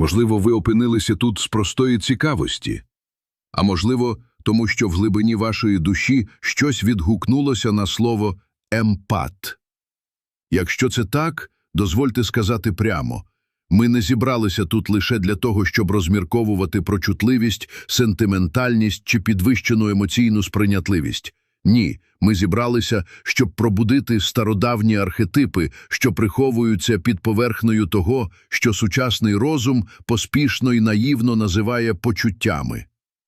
Можливо, ви опинилися тут з простої цікавості, а можливо, тому що в глибині вашої душі щось відгукнулося на слово емпат. Якщо це так, дозвольте сказати прямо. Ми не зібралися тут лише для того, щоб розмірковувати про чутливість, сентиментальність чи підвищену емоційну сприйнятливість. Ні, ми зібралися, щоб пробудити стародавні архетипи, що приховуються під поверхнею того, що сучасний розум поспішно і наївно називає почуттями.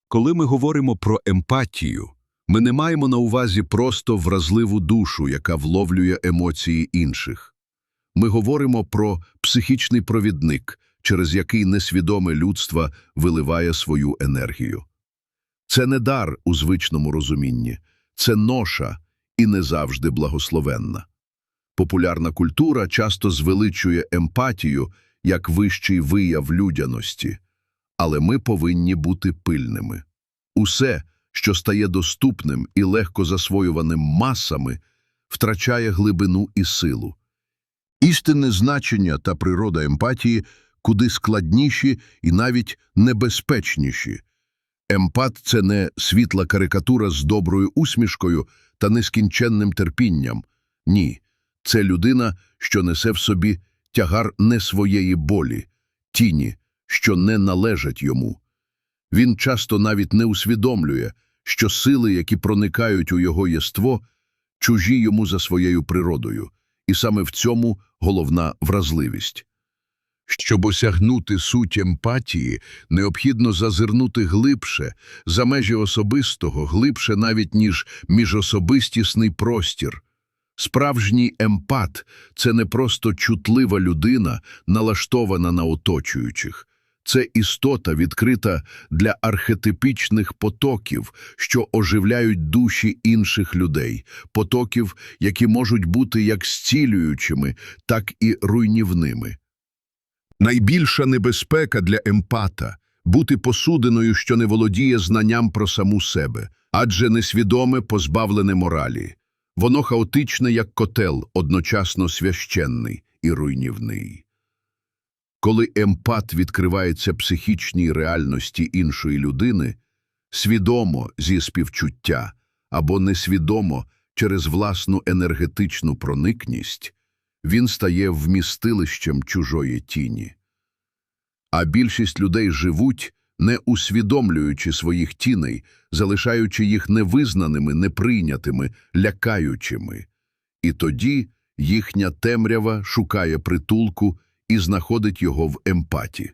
Коли ми говоримо про емпатію, ми не маємо на увазі просто вразливу душу, яка вловлює емоції інших. Ми говоримо про психічний провідник, через який несвідоме людство виливає свою енергію. Це не дар у звичному розумінні, це ноша і не завжди благословенна. Популярна культура часто звеличує емпатію як вищий вияв людяності, але ми повинні бути пильними. Усе, що стає доступним і легко засвоюваним масами, втрачає глибину і силу. Істинне значення та природа емпатії куди складніші і навіть небезпечніші. Емпат – це не світла карикатура з доброю усмішкою та нескінченним терпінням. Ні, це людина, що несе в собі тягар не своєї болі, тіні, що не належать йому. Він часто навіть не усвідомлює, що сили, які проникають у його єство, чужі йому за своєю природою, і саме в цьому головна вразливість. Щоб осягнути суть емпатії, необхідно зазирнути глибше, за межі особистого, глибше навіть ніж міжособистісний простір. Справжній емпат – це не просто чутлива людина, налаштована на оточуючих. Це істота, відкрита для архетипічних потоків, що оживляють душі інших людей, потоків, які можуть бути як зцілюючими, так і руйнівними. Найбільша небезпека для емпата – бути посудиною, що не володіє знанням про саму себе, адже несвідоме позбавлене моралі. Воно хаотичне, як котел, одночасно священний і руйнівний. Коли емпат відкривається психічній реальності іншої людини, свідомо зі співчуття або несвідомо через власну енергетичну проникність, він стає вмістилищем чужої тіні. А більшість людей живуть, не усвідомлюючи своїх тіней, залишаючи їх невизнаними, неприйнятими, лякаючими. І тоді їхня темрява шукає притулку і знаходить його в емпаті.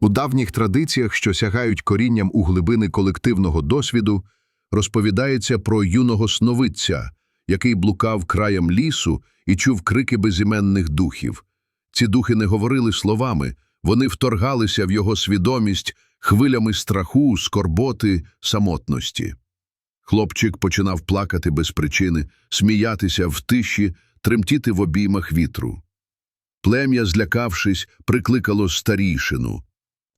У давніх традиціях, що сягають корінням у глибини колективного досвіду, розповідається про юного сновидця, який блукав краєм лісу і чув крики безіменних духів. Ці духи не говорили словами, вони вторгалися в його свідомість хвилями страху, скорботи, самотності. Хлопчик починав плакати без причини, сміятися в тиші, тремтіти в обіймах вітру. Плем'я, злякавшись, прикликало старійшину.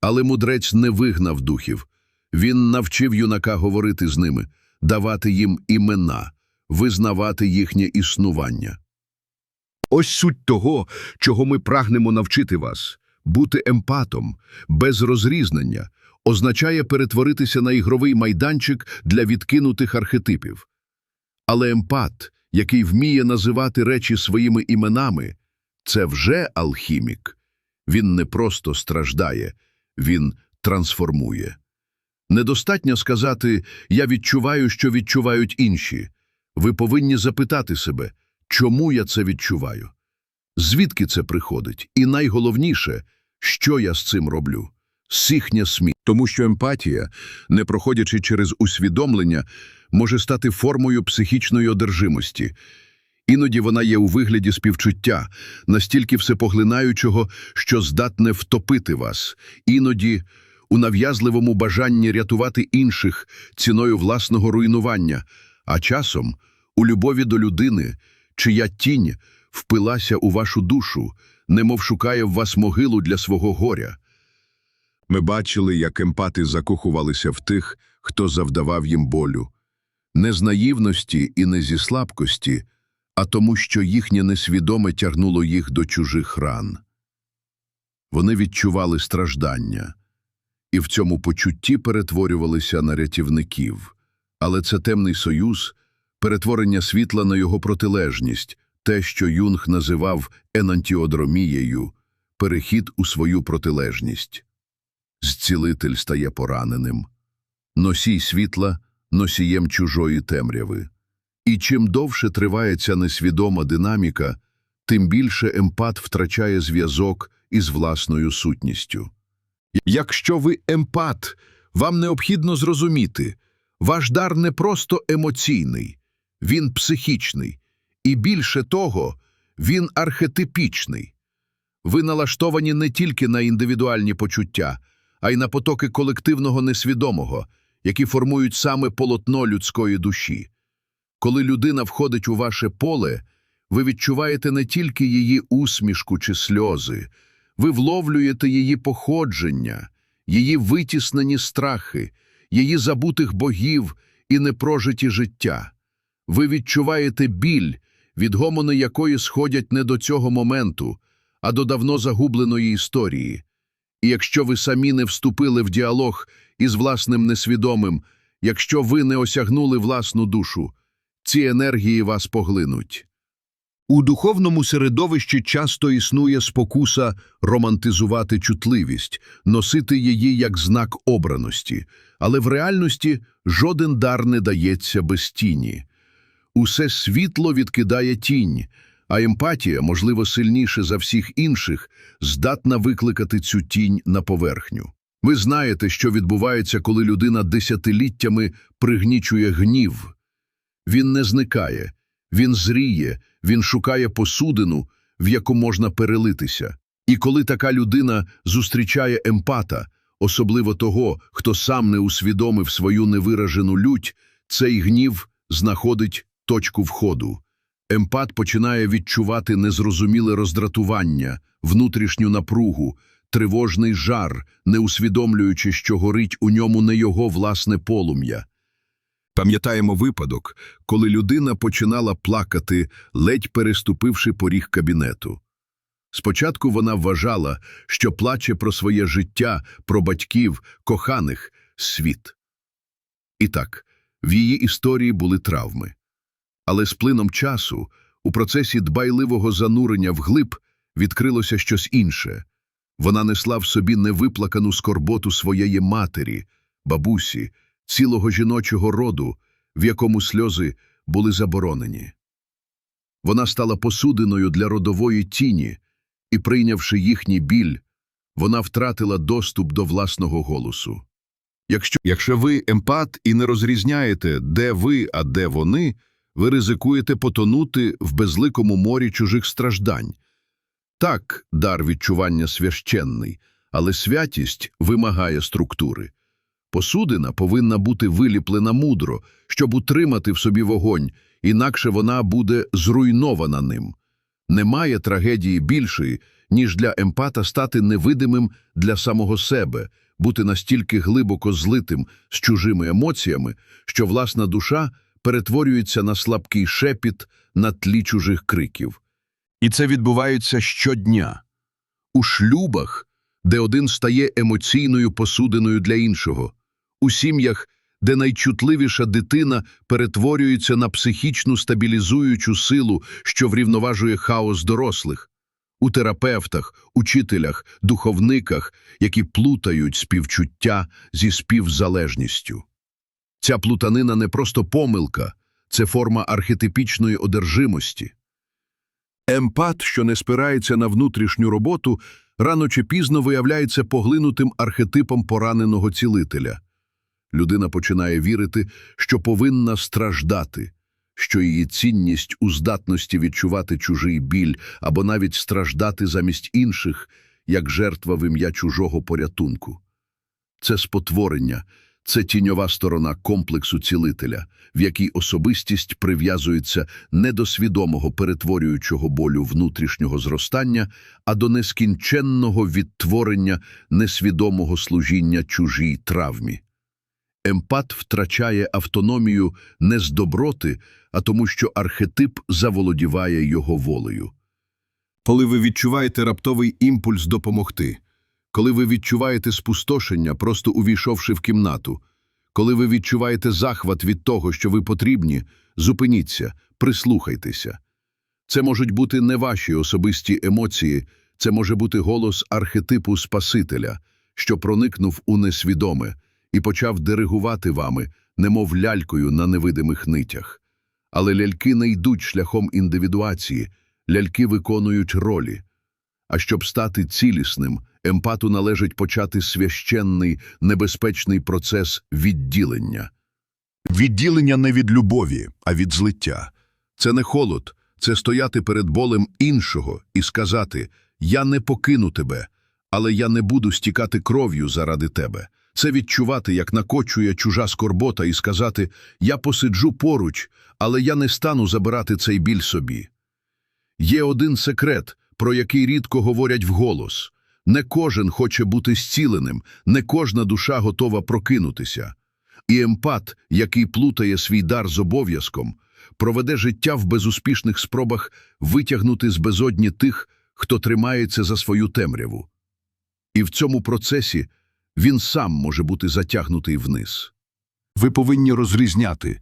Але мудрець не вигнав духів. Він навчив юнака говорити з ними, давати їм імена, визнавати їхнє існування. Ось суть того, чого ми прагнемо навчити вас. Бути емпатом, без розрізнення, означає перетворитися на ігровий майданчик для відкинутих архетипів. Але емпат, який вміє називати речі своїми іменами, це вже алхімік. Він не просто страждає, він трансформує. Недостатньо сказати «я відчуваю, що відчувають інші». Ви повинні запитати себе, чому я це відчуваю? Звідки це приходить? І найголовніше, що я з цим роблю? Сихня смі. Тому що емпатія, не проходячи через усвідомлення, може стати формою психічної одержимості. Іноді вона є у вигляді співчуття, настільки всепоглинаючого, що здатне втопити вас, іноді у нав'язливому бажанні рятувати інших ціною власного руйнування, а часом у любові до людини, чия тінь впилася у вашу душу, немов шукає в вас могилу для свого горя. Ми бачили, як емпати закохувалися в тих, хто завдавав їм болю. Не з наївності і не зі слабкості, а тому, що їхнє несвідоме тягнуло їх до чужих ран. Вони відчували страждання, і в цьому почутті перетворювалися на рятівників. Але це темний союз, перетворення світла на його протилежність, те, що Юнг називав енантіодромією, перехід у свою протилежність. Зцілитель стає пораненим, носій світла носієм чужої темряви. І чим довше триває ця несвідома динаміка, тим більше емпат втрачає зв'язок із власною сутністю. Якщо ви емпат, вам необхідно зрозуміти, ваш дар не просто емоційний, він психічний, і більше того, він архетипічний. Ви налаштовані не тільки на індивідуальні почуття, а й на потоки колективного несвідомого, які формують саме полотно людської душі. Коли людина входить у ваше поле, ви відчуваєте не тільки її усмішку чи сльози, ви вловлюєте її походження, її витіснені страхи, її забутих богів і непрожиті життя. Ви відчуваєте біль, відгомони якої сходять не до цього моменту, а до давно загубленої історії. І якщо ви самі не вступили в діалог із власним несвідомим, якщо ви не осягнули власну душу, ці енергії вас поглинуть. У духовному середовищі часто існує спокуса романтизувати чутливість, носити її як знак обраності, але в реальності жоден дар не дається без тіні. Усе світло відкидає тінь, а емпатія, можливо, сильніше за всіх інших, здатна викликати цю тінь на поверхню. Ви знаєте, що відбувається, коли людина десятиліттями пригнічує гнів. Він не зникає, він зріє, він шукає посудину, в яку можна перелитися. І коли така людина зустрічає емпата, особливо того, хто сам не усвідомив свою невиражену лють, цей гнів знаходить точку входу. Емпат починає відчувати незрозуміле роздратування, внутрішню напругу, тривожний жар, не усвідомлюючи, що горить у ньому не його власне полум'я. Пам'ятаємо випадок, коли людина починала плакати, ледь переступивши поріг кабінету. Спочатку вона вважала, що плаче про своє життя, про батьків, коханих, світ. І так, в її історії були травми. Але з плином часу, у процесі дбайливого занурення вглиб, відкрилося щось інше. Вона несла в собі невиплакану скорботу своєї матері, бабусі, цілого жіночого роду, в якому сльози були заборонені. Вона стала посудиною для родової тіні, і, прийнявши їхній біль, вона втратила доступ до власного голосу. Якщо, якщо ви емпат і не розрізняєте, де ви, а де вони, ви ризикуєте потонути в безликому морі чужих страждань. Так, дар відчування священний, але святість вимагає структури. Посудина повинна бути виліплена мудро, щоб утримати в собі вогонь, інакше вона буде зруйнована ним. Немає трагедії більшої, ніж для емпата стати невидимим для самого себе, бути настільки глибоко злитим з чужими емоціями, що власна душа перетворюється на слабкий шепіт на тлі чужих криків. І це відбувається щодня. У шлюбах, де один стає емоційною посудиною для іншого, у сім'ях, де найчутливіша дитина перетворюється на психічну стабілізуючу силу, що врівноважує хаос дорослих, у терапевтах, учителях, духовниках, які плутають співчуття зі співзалежністю. Ця плутанина не просто помилка, це форма архетипічної одержимості. Емпат, що не спирається на внутрішню роботу, рано чи пізно виявляється поглинутим архетипом пораненого цілителя. Людина починає вірити, що повинна страждати, що її цінність у здатності відчувати чужий біль або навіть страждати замість інших, як жертва в ім'я чужого порятунку. Це спотворення, це тіньова сторона комплексу цілителя, в якій особистість прив'язується не до свідомого перетворюючого болю внутрішнього зростання, а до нескінченного відтворення несвідомого служіння чужій травмі. Емпат втрачає автономію не з доброти, а тому, що архетип заволодіває його волею. коли ви відчуваєте раптовий імпульс допомогти, коли ви відчуваєте спустошення, просто увійшовши в кімнату, коли ви відчуваєте захват від того, що ви потрібні, зупиніться, прислухайтеся. Це можуть бути не ваші особисті емоції, це може бути голос архетипу Спасителя, що проникнув у несвідоме і почав диригувати вами, немов лялькою на невидимих нитях. Але ляльки не йдуть шляхом індивідуації, ляльки виконують ролі. А щоб стати цілісним, емпату належить почати священний, небезпечний процес відділення. Відділення не від любові, а від злиття. Це не холод, це стояти перед болем іншого і сказати «Я не покину тебе, але я не буду стікати кров'ю заради тебе». Це відчувати, як накочує чужа скорбота, і сказати «Я посиджу поруч, але я не стану забирати цей біль собі». Є один секрет, про який рідко говорять вголос. Не кожен хоче бути зціленим, не кожна душа готова прокинутися. І емпат, який плутає свій дар з обов'язком, проведе життя в безуспішних спробах витягнути з безодні тих, хто тримається за свою темряву. І в цьому процесі він сам може бути затягнутий вниз. Ви повинні розрізняти,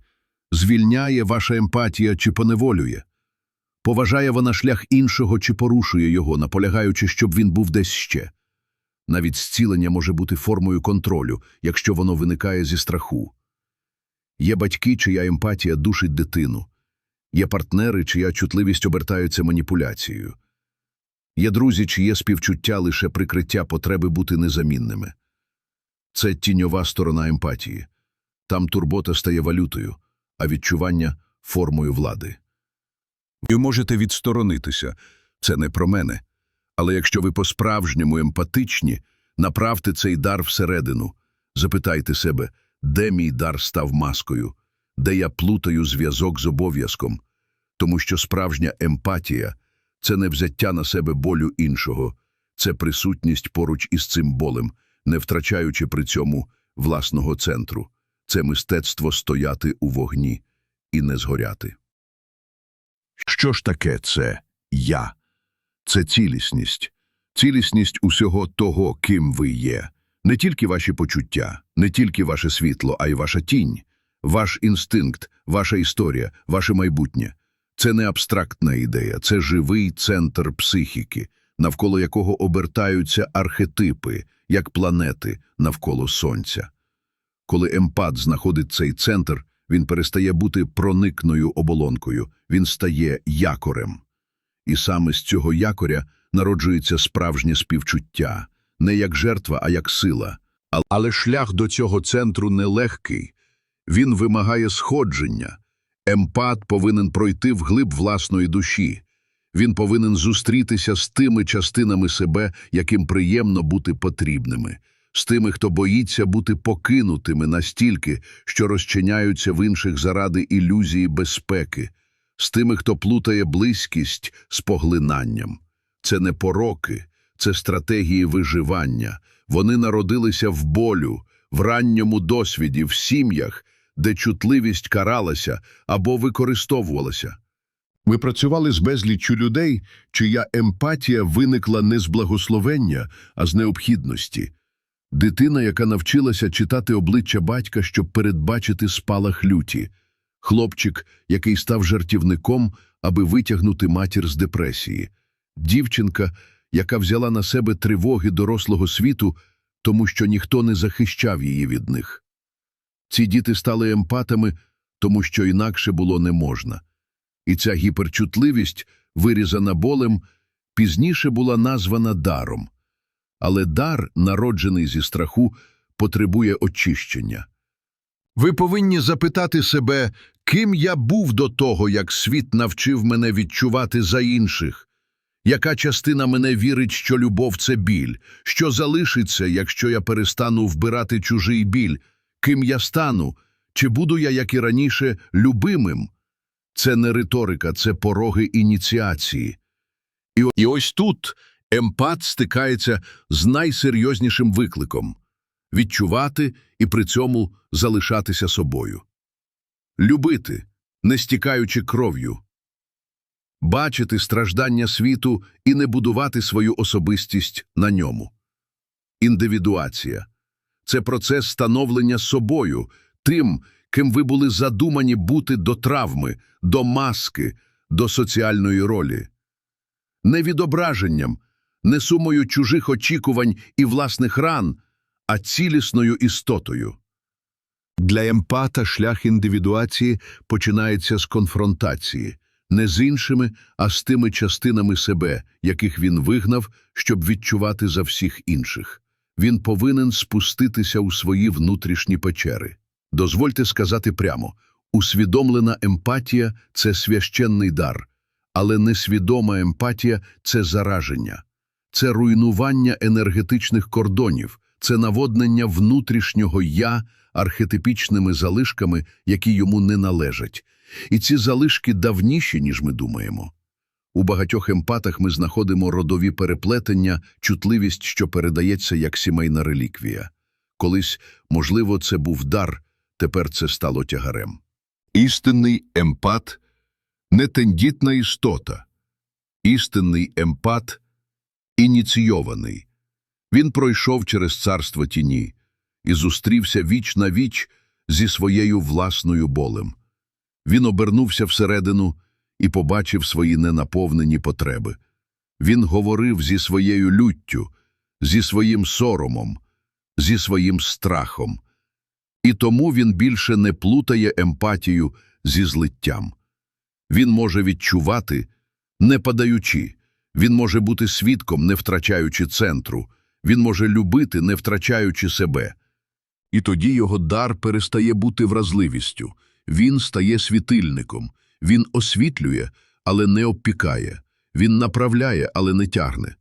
звільняє ваша емпатія чи поневолює. Поважає вона шлях іншого чи порушує його, наполягаючи, щоб він був десь ще. Навіть зцілення може бути формою контролю, якщо воно виникає зі страху. Є батьки, чия емпатія душить дитину. Є партнери, чия чутливість обертається маніпуляцією. Є друзі, чиє співчуття лише прикриття потреби бути незамінними. Це тіньова сторона емпатії. Там турбота стає валютою, а відчування – формою влади. Ви можете відсторонитися. Це не про мене. Але якщо ви по-справжньому емпатичні, направте цей дар всередину. Запитайте себе, де мій дар став маскою, де я плутаю зв'язок з обов'язком. Тому що справжня емпатія – це не взяття на себе болю іншого, це присутність поруч із цим болем, не втрачаючи при цьому власного центру. Це мистецтво стояти у вогні і не згоряти. Що ж таке це «я»? Це цілісність. Цілісність усього того, ким ви є. Не тільки ваші почуття, не тільки ваше світло, а й ваша тінь, ваш інстинкт, ваша історія, ваше майбутнє. Це не абстрактна ідея, це живий центр психіки, навколо якого обертаються архетипи, як планети навколо Сонця. Коли емпат знаходить цей центр, він перестає бути проникною оболонкою, він стає якорем. І саме з цього якоря народжується справжнє співчуття, не як жертва, а як сила. Але шлях до цього центру нелегкий. Він вимагає сходження. Емпат повинен пройти вглиб власної душі. Він повинен зустрітися з тими частинами себе, яким приємно бути потрібними, з тими, хто боїться бути покинутими настільки, що розчиняються в інших заради ілюзії безпеки, з тими, хто плутає близькість з поглинанням. Це не пороки, це стратегії виживання. Вони народилися в болю, в ранньому досвіді, в сім'ях, де чутливість каралася або використовувалася. Ви працювали з безліччю людей, чия емпатія виникла не з благословення, а з необхідності. Дитина, яка навчилася читати обличчя батька, щоб передбачити спалах люті. Хлопчик, який став жартівником, аби витягнути матір з депресії. Дівчинка, яка взяла на себе тривоги дорослого світу, тому що ніхто не захищав її від них. Ці діти стали емпатами, тому що інакше було не можна. І ця гіперчутливість, вирізана болем, пізніше була названа даром. Але дар, народжений зі страху, потребує очищення. Ви повинні запитати себе, ким я був до того, як світ навчив мене відчувати за інших, яка частина мене вірить, що любов це біль, що залишиться, якщо я перестану вбирати чужий біль, ким я стану, чи буду я, як і раніше, любимим? Це не риторика, це пороги ініціації. І, ось тут емпат стикається з найсерйознішим викликом – відчувати і при цьому залишатися собою. Любити, не стікаючи кров'ю. бачити страждання світу і не будувати свою особистість на ньому. Індивідуація це процес становлення собою, тим, ким ви були задумані бути до травми, до маски, до соціальної ролі. Не відображенням, не сумою чужих очікувань і власних ран, а цілісною істотою. Для емпата шлях індивідуації починається з конфронтації, не з іншими, а з тими частинами себе, яких він вигнав, щоб відчувати за всіх інших. Він повинен спуститися у свої внутрішні печери. Дозвольте сказати прямо, усвідомлена емпатія – це священний дар, але несвідома емпатія – це зараження. Це руйнування енергетичних кордонів, це наводнення внутрішнього «я» архетипічними залишками, які йому не належать. І ці залишки давніші, ніж ми думаємо. У багатьох емпатах ми знаходимо родові переплетення, чутливість, що передається як сімейна реліквія. Колись, можливо, це був дар, тепер це стало тягарем. Істинний емпат – не тендітна істота. Істинний емпат – ініційований. Він пройшов через царство тіні і зустрівся віч на віч зі своєю власною болем. Він обернувся всередину і побачив свої ненаповнені потреби. Він говорив зі своєю люттю, зі своїм соромом, зі своїм страхом. І тому він більше не плутає емпатію зі злиттям. Він може відчувати, не падаючи, він може бути свідком, не втрачаючи центру, він може любити, не втрачаючи себе. І тоді його дар перестає бути вразливістю, він стає світильником, він освітлює, але не обпікає, він направляє, але не тягне.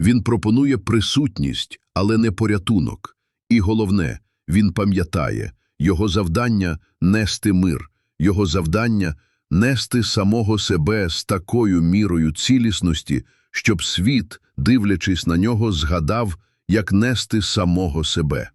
Він пропонує присутність, але не порятунок. І головне, він пам'ятає, його завдання – нести мир, його завдання – нести самого себе з такою мірою цілісності, щоб світ, дивлячись на нього, згадав, як нести самого себе.